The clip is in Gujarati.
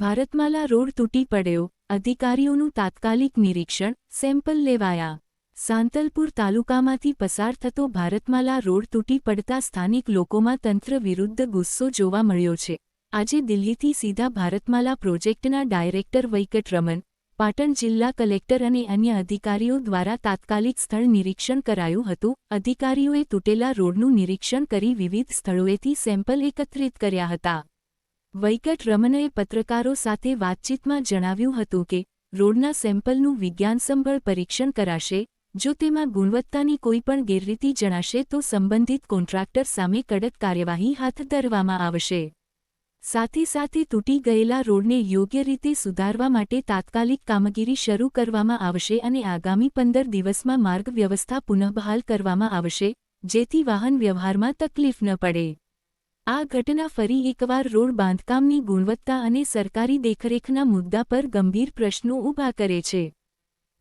ભારતમાલા રોડ તૂટી પડ્યો. અધિકારીઓનું તાત્કાલિક નિરીક્ષણ, સેમ્પલ લેવાયા. સાંતલપુર તાલુકામાંથી પસાર થતો ભારતમાલા રોડ તૂટી પડતા સ્થાનિક લોકોમાં તંત્ર વિરુદ્ધ ગુસ્સો જોવા મળ્યો છે. આજે દિલ્હીથી સીધા ભારતમાલા પ્રોજેક્ટના ડાયરેક્ટર વૈકટરમન, પાટણ જિલ્લા કલેક્ટર અને અન્ય અધિકારીઓ દ્વારા તાત્કાલિક સ્થળ નિરીક્ષણ કરાયું હતું. અધિકારીઓએ તૂટેલા રોડનું નિરીક્ષણ કરી વિવિધ સ્થળોએથી સેમ્પલ એકત્રિત કર્યા હતા. વૈકટ રમનએ પત્રકારો સાથે વાતચીતમાં જણાવ્યું હતું કે, રોડના સેમ્પલનું વિજ્ઞાનસંભળ પરીક્ષણ કરાશે, જો તેમાં ગુણવત્તાની કોઈપણ ગેરરીતિ જણાશે તો સંબંધિત કોન્ટ્રાક્ટર સામે કડક કાર્યવાહી હાથ ધરવામાં આવશે. સાથે સાથે તૂટી ગયેલા રોડને યોગ્ય રીતે સુધારવા માટે તાત્કાલિક કામગીરી શરૂ કરવામાં આવશે અને આગામી પંદર દિવસમાં માર્ગ વ્યવસ્થા પુનઃબહાલ કરવામાં આવશે, જેથી વાહન વ્યવહારમાં તકલીફ ન પડે. આ ઘટના ફરી એકવાર રોડ બાંધકામની ગુણવત્તા અને સરકારી દેખરેખના મુદ્દા પર ગંભીર પ્રશ્નો ઊભા કરે છે.